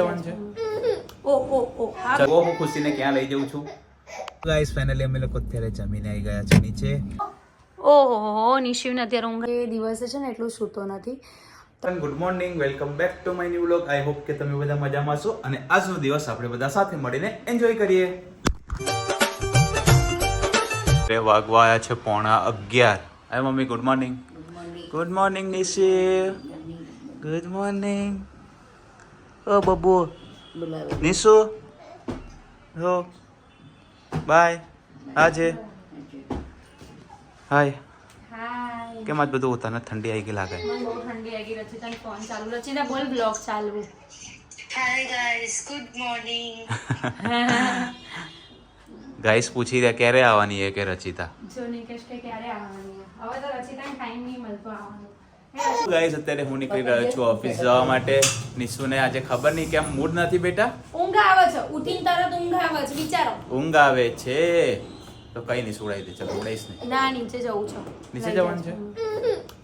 હું. ખુશીને ક્યાં લઈ જઉં છું? ગાઈસ ફાઇનલી અમે લોકો અત્યારે જમીને આવી ગયા છે નીચે. ઓહો નિશિવને અત્યારે ઊંઘ એ દિવસે છે ને એટલું સૂતો નથી. Good morning welcome back to my new vlog I hope કે તમે બધા મજામાં છો અને આજનો દિવસ આપણે બધા સાથે મળીને એન્જોય કરીએ. બે વાગવા આવ્યા છે પોણા અગિયાર. Hi mummy good morning good morning Nishi good morning ઓ બબુ નિશુ હો બાય આજે હાય હાય કેમ આજ બધું ઉતાને ઠંડી આવી ગઈ લાગે બહુ ઠંડી લાગી રચિતા ફોન ચાલુ રચિતા બોલ બ્લોગ ચાલુ hi guys good morning guys પૂછી રહ્યા ક્યારે આવવાની એ કે રચિતા જો નિકેશ કે ક્યારે આવવાની હવે તો રચિતાને ટાઈમ નહીં મળતો આવવાનો ગાઈસ? અત્યારે હું નીકળી રહ્યો છું ઓફિસ જવા માટે. નિશુને આજે ખબર નહીં કેમ મૂડ નથી બેટા? ઊંઘ આવે છે. ઉઠીને તરત ઊંઘ આવે છે. વિચારો. ઊંઘ આવે છે. તો કઈ નહીં સુડાઈ દે. ચલો ઉડાઈશ નહીં. ના નીચે જવું છે. નીચે જવાનું છે?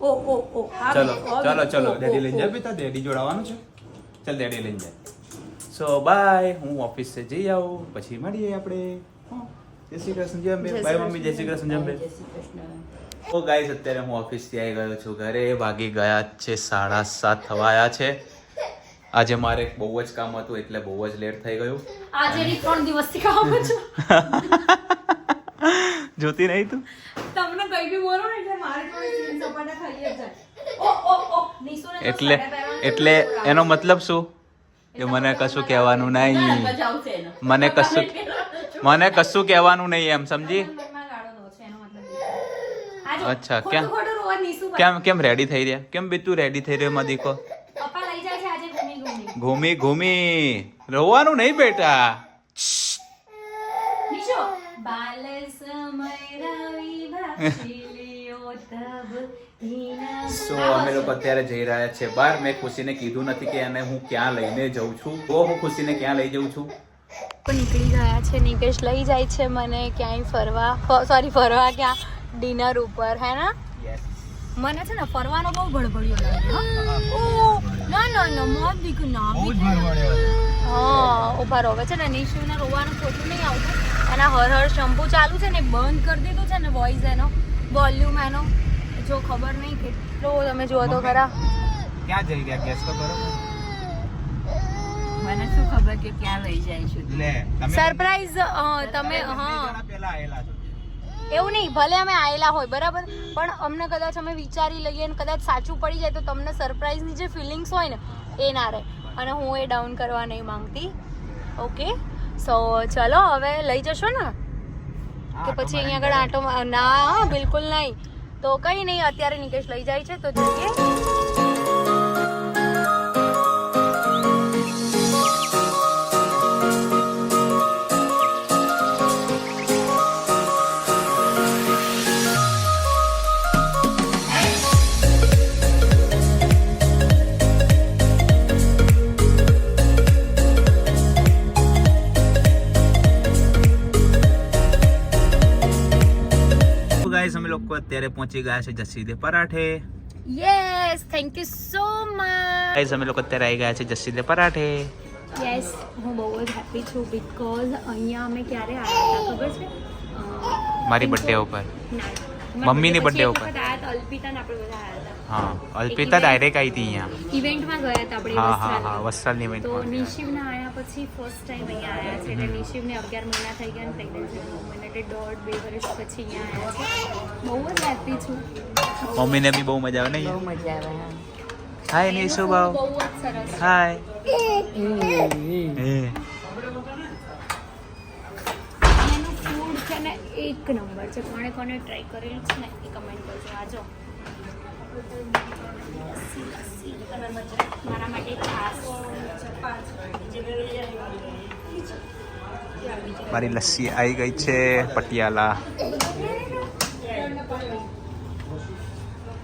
ઓ ઓ ઓ. ચલો ચલો ચલો. ડેડી લઈને જા બેટા. ડેડી જોડાવાનું છે. ચલ ડેડી લઈને જા. સો બાય હું ઓફિસે જઈ આવું. પછી મળીએ આપણે. જય શ્રી કૃષ્ણ. જય શ્રી બાય મમ્મી. જય શ્રી કૃષ્ણ. જમ્બે તો ગાઈસ અત્યારે હું ઓફિસથી આવી ગયો છું ઘરે. વાગી ગયા છે સાડા સાત થવાયા છે. આજે મારે બહુ જ કામ હતું એટલે બહુ જ લેટ થઈ ગયું. આજે ની ત્રણ દિવસથી કામ છું જોતી નહીં તું? તમને કઈ બી બોલો ને એટલે મારે થોડી સપાટા જ જાય. ઓ ઓ ઓ એટલે એટલે એનો મતલબ શું? કે મને કશું કહેવાનું નહીં. મને કશું મને કશું કહેવાનું નહીં એમ સમજી મનમાં ગાળો દો છે, એનો મતલબ એ. આ જો, અચ્છા, કેમ. કેમ કેમ રેડી થઈ રહ્યા? કેમ બી તું રેડી થઈ રહ્યો માં દીકો પપ્પા લઈ જાય છે આજે ઘૂમી ઘૂમી. રોવાનું નહીં બેટા. સો અમે લોકો અત્યારે જઈ રહ્યા છે બહાર. મેં ખુશીને કીધું નથી કે એને હું ક્યાં લઈને જઉં છું. તો હું ખુશીને ક્યાં લઈ જઉં છું? નીકળી ગયા છે નિકેશ લઈ જાય છે મને ક્યાંય ફરવા. સોરી ફરવા ક્યાં? ડિનર ઉપર હે ને? મને છે ને ફરવાનો બહુ ભળભળિયો લાગે. ઓ, ના ના ના મોત દીક ના હા ઊભા રહો. છે ને નિશુને રોવાનું ખોટું નહીં આવતું. એના હર હર શંપુ ચાલુ છે ને બંધ કરી દીધું છે ને વોઇસ એનો વોલ્યુમ એનો. જો ખબર નહીં કેટલો તમે જુઓ તો ખરા. ક્યાં જઈ ગયા? ગેસ તો કરો. મને શું ખબર કે ક્યાં લઈ જાય છે? સરપ્રાઈઝ તમે હા. પેલા આયેલા છો. એવું નહીં ભલે અમે આવેલા હોય બરાબર? પણ અમને કદાચ અમે વિચારી લઈએ અને કદાચ સાચું પડી જાય તો તમને સરપ્રાઈઝની જે ફિલિંગ્સ હોય ને એ ના રહે. અને હું એ ડાઉન કરવા નહીં માંગતી. ઓકે સો ચલો હવે લઈ જશો ને? કે પછી અહીંયા આગળ આંટો ના હા, બિલકુલ નહીં. તો કંઈ નહીં અત્યારે નિકેશ લઈ જાય છે. તો જઈએ. લોકો અત્યારે પહોંચી ગયા છે જસીદે પરાઠે. Yes thank you so much guys અમે લોકો અત્યારે આવી ગયા છે જસીદે પરાઠે. યસ હું બહુ જ હેપી છું બિકોઝ અહીંયા અમે ક્યારે આવ્યા હતા ખબર છે? મારી બર્થડે ઉપર. મમ્મીની બર્થડે ઉપર. અલ્પિતા ને આપણે બધા આવ્યા હા અલ્પિતા ડાયરેક્ટ આવી હતી અહીંયા. ઇવેન્ટમાં ગયા હતા આપણે હા હા હા વસ્ત્રાલની. ઇવેન્ટ તો નિશિવના આયા પછી ફર્સ્ટ ટાઈમ અહીંયા આવ્યા છે. એટલે નિશિવને અગિયાર મહિના થઈ ગયા અને પ્રેગ્નન્સી નવ મહિના. એટલે દોઢ બે વર્ષ પછી અહીંયા આવ્યા છે. બહુ જ હેપી છું. મમ્મીને બી બહુ મજા આવે ને બહુ મજા આવે હાય નિશુ બાવ બહુ જ સરસ હાય એ છે ને એક નંબર છે. કોણે કોને ટ્રાય કરેલું છે ને એ કમેન્ટ કરજો. આજો. મારા માટે ખાસ મારી લસ્સી આવી ગઈ છે પટિયાલા.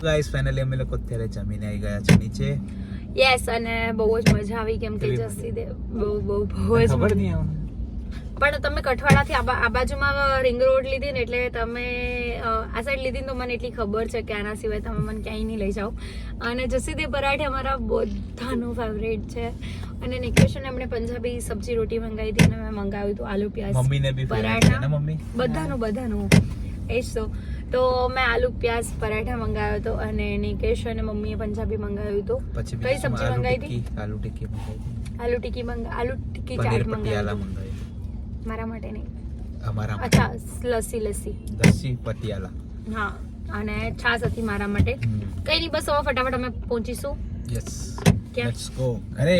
ગાઈસ ફાઇનલી અમે લોકો અત્યારે જમીને આવી ગયા છે નીચે. યસ અને બહુ જ મજા આવી કેમ કે જસ્સી દે બહુ બહુ બહુ જ ખબર નહીં પણ તમે કઠવાડાથી આ બાજુમાં રિંગ રોડ લીધી ને એટલે તમે આ સાઈડ લીધી તો મને એટલી ખબર છે કે આના સિવાય તમે મને ક્યાંય નહીં લઈ જાઓ. અને જસીદે પરાઠે અમારા બધાનું ફેવરેટ છે. અને નિકેશન એમણે પંજાબી સબ્જી રોટી મંગાવી હતી અને મેં મંગાવ્યું હતું આલુ પ્યાઝ મમ્મીને બી પરાઠા. બધાનું બધાનું. એ જ તો. તો મેં આલુ પ્યાઝ પરાઠા મંગાવ્યો હતો અને નિકેશ અને મમ્મીએ પંજાબી મંગાવ્યું હતું. કઈ સબ્જી મંગાવી હતી? આલુ ટિક્કી મંગાવી આલુ ટિક્કી મંગા આલુ ટિક્કી ચાટ મંગાવી મારા માટે નહીં. અમારા અચ્છા લસ્સી લસ્સી. લસ્સી પટિયાલા હા અને છાશ હતી મારા માટે. કઈ નહીં બસ હવે ફટાફટ અમે પહોંચીશું. યસ? લેટ્સ ગો ઘરે.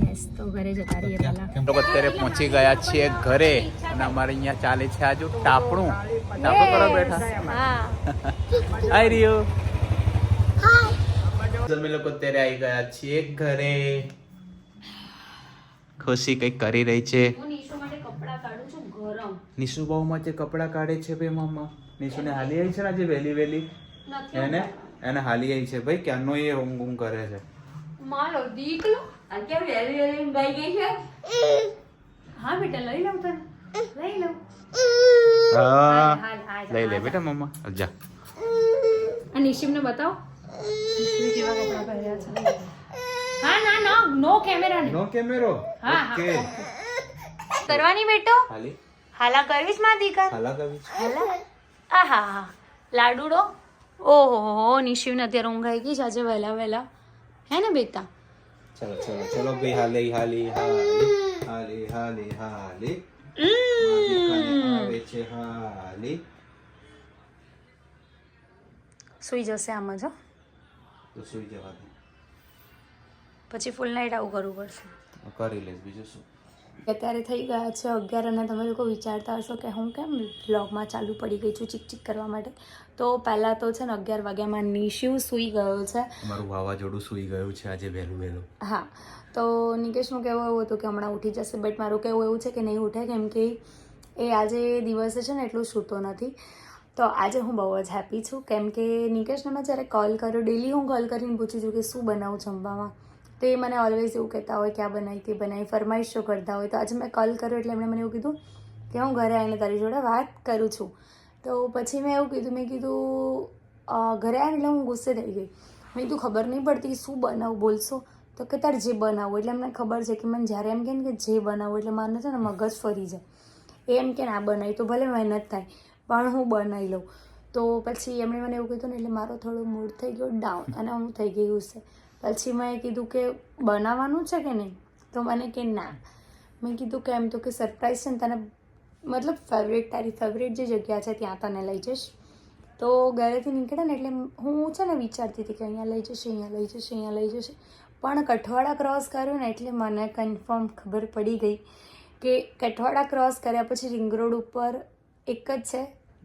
યસ તો ઘરે જતા રહીએ પહેલા. કેમ? લોકો અત્યારે પહોંચી ગયા છીએ ઘરે. અને અમારે અહીંયા ચાલે છે આજુ ટાપણું. ટાપણું કરો બેઠા. હા. આઈ રહ્યો. અમે લોકો અત્યારે આવી ગયા છીએ ઘરે. ખુશી કંઈક કરી રહી છે હું નિશુ માટે કપડાં કાઢું છું ગરમ નિશુ બહુ જે કપડાં કાઢે છે ભાઈ મામા? નિશુને હાલી આવી છે ને આજે વહેલી વહેલી? એને? એને હાલી આવી છે. ભાઈ ક્યાંનો એ ઊંઘ ગુમ કરે છે? મારો દીકલો અત્યારે વેલી વહેલી ગાઈ ગઈ છે? હા બેટા લઈ લઉં તને. લઈ લઉં. હા. લઈ લે બેટા મમ્મા જા. આ નિશિમને બતાવો. કેવા કપડાં પહેર્યા છે. હા ના ના નો કેમેરા નો કેમેરો? હા, હા, કરવાની બેટો? હાલી. હાલા કરવીશમાં દીકર હાલા કરવીશ. હાલા? આહા હા લાડુડો? ઓહો નિશિવને અત્યારે ઊંઘ આવી ગઈ છે આજે વહેલા વહેલા. હે ને બેટા? ચલો ચલો ચલો ભાઈ હાલે હાલી હાલી હાલી હાલી હાલી. છે સુઈ જશે આમ જ હો. તો સુઈ જવા દે. પછી ફૂલ નાઈટ આવું કરવું પડશે. કરી લઈશ બીજું શું? અત્યારે થઈ ગયા છે અગિયાર અને તમે લોકો વિચારતા હશો કે હું કેમ બ્લોગમાં ચાલુ પડી ગઈ છું ચીક ચીક કરવા માટે? તો પહેલાં તો છે ને અગિયાર વાગ્યામાં નિશિવ સૂઈ ગયો છે. મારું વાવાઝોડું સૂઈ ગયું છે આજે વહેલું વહેલું. હા તો નિકેશનું કહેવું એવું હતું કે હમણાં ઉઠી જશે બટ મારું કહેવું એવું છે કે નહીં ઉઠે કેમ કે એ આજે દિવસે છે ને એટલું સૂતો નથી. તો આજે હું બહુ જ હેપી છું. કેમ કે નિકેશને મેં જ્યારે કોલ કર્યો ડેલી હું કોલ કરીને પૂછું છું કે શું બનાવું જમવામાં? તો એ મને ઓલવેઝ એવું કહેતા હોય કે આ બનાવી તે બનાવી ફરમાઈશો કરતા હોય. તો આજે મેં કોલ કર્યો એટલે એમણે મને એવું કીધું કે હું ઘરે આવીને તારી જોડે વાત કરું છું. તો પછી મેં એવું કીધું, મેં કીધું ઘરે આવીને એટલે હું ગુસ્સે થઈ ગઈ. મેં કીધું, ખબર નહીં પડતી શું બનાવું, બોલશો? તો કે, તારે જે બનાવવું એટલે એમને ખબર છે કે મને જ્યારે એમ કહે ને કે જે બનાવવું એટલે મારે છે ને મગજ ફરી જાય. એમ કે ના બનાવી તો ભલે મહેનત થાય, પણ હું બનાવી લઉં. તો પછી એમણે મને એવું કીધું ને, એટલે મારો થોડો મૂડ થઈ ગયો ડાઉન અને હું થઈ ગઈ ગુસ્સે. પછી મેં કીધું કે બનાવવાનું છે કે નહીં? તો મને કે ના. મેં કીધું કે એમ તો કે સરપ્રાઈઝ છે ને તને મતલબ ફેવરેટ તારી ફેવરેટ જે જગ્યા છે ત્યાં તને લઈ જઈશ. તો ઘરેથી નીકળ્યા ને એટલે હું છે ને વિચારતી હતી કે અહીંયા લઈ જશે અહીંયા લઈ જશે અહીંયા લઈ જશે. પણ કઠવાડા ક્રોસ કર્યું ને એટલે મને કન્ફર્મ ખબર પડી ગઈ કે કઠવાડા ક્રોસ કર્યા પછી રિંગ રોડ ઉપર એક જ છે?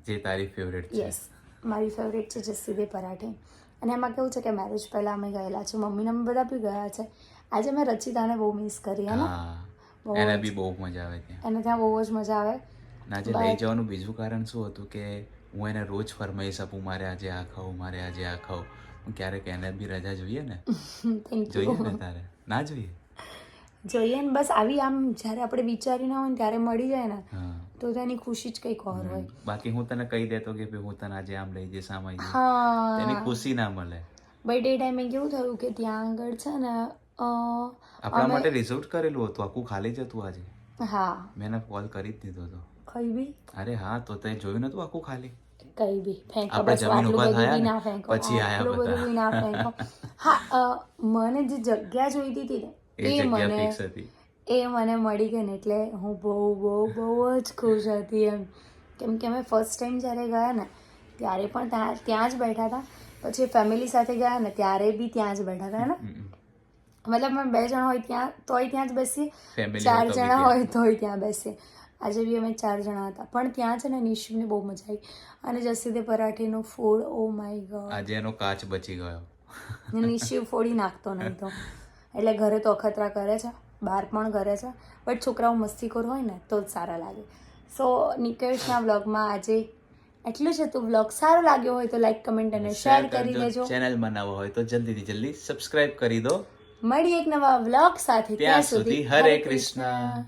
જે તારી ફેવરેટ છે. યસ મારી ફેવરેટ છે જસ્સીદે પરાઠે. અને એમાં કેવું છે કે મેરેજ પહેલાં અમે ગયેલા છે મમ્મીને અમે બધા બી ગયા છે. આજે મેં રચિતાને બહુ મિસ કરી હે એને બી બહુ મજા આવે ત્યાં. એને ત્યાં બહુ જ મજા આવે. આજે લઈ જવાનું બીજું કારણ શું હતું કે હું એને રોજ ફરમાઈશ આપું મારે આજે આ ખાવું મારે આજે આ ખાવું. ક્યારેક એને બી રજા જોઈએ ને? જોઈએ ને તારે? ના જોઈએ? જોઈએ ને બસ આવી આમ જ્યારે આપણે વિચારી ના હોય ને ત્યારે મળી જાય ને તો તેની ખુશી જ કંઈક ઓર હોય. બાકી હું તને કહી દેતો કે હું તને આજે આમ લઈ જઈશ આમ તેની ખુશી ના મળે. એ ટાઈમે કેવું થયું કે ત્યાં આગળ છે ને આપણા માટે રિઝર્વ કરેલું હતું આખું ખાલી જ હતું આજે. હા. મેં એને કોલ કરી જ દીધો હતો. કઈ બી? અરે હા તો તે જોયું નતું આખું ખાલી? કઈ બી. ફેંકો બસ આટલું બધું થયા બી ને, ના ફેંકો. પછી આયા બધા. ના ફેંકો. હા મને જે જગ્યા જોઈતી હતી ને એ જગ્યા મને ફિક્સ હતી. એ મને મળી ગઈ ને એટલે હું બહુ બહુ બહુ જ ખુશ હતી એમ. કેમ કે અમે ફર્સ્ટ ટાઈમ જ્યારે ગયા ને ત્યારે પણ ત્યાં ત્યાં જ બેઠા હતા. પછી ફેમિલી સાથે ગયા ને ત્યારે બી ત્યાં જ બેઠા હતા ને મતલબ અમે બે જણા હોય ત્યાં તોય ત્યાં જ બેસીએ. ચાર જણા હોય તોય ત્યાં બેસીએ. આજે બી અમે ચાર જણા હતા. પણ ત્યાં છે ને નિશુને બહુ મજા આવી. અને જસીદે પરાઠીનું ફૂડ ઓ માય ગોડ આજે એનો કાચ બચી ગયો. નિશિવ ફોડી નાખતો નહીં તો. એટલે ઘરે તો અખતરા કરે છે બહાર પણ કરે છે બટ છોકરાઓ મસ્તીખોર હોય ને તો જ સારા લાગે. સો નિકેશના વ્લોગમાં આજે એટલું જ હતું વ્લોગ સારો લાગ્યો હોય તો લાઈક કમેન્ટ અને શેર કરી દેજો. ચેનલ બનાવો હોય તો જલ્દીથી જલ્દી સબસ્ક્રાઇબ કરી દો. મળીએ એક નવા વ્લોગ સાથે. ત્યાં સુધી હરે કૃષ્ણ.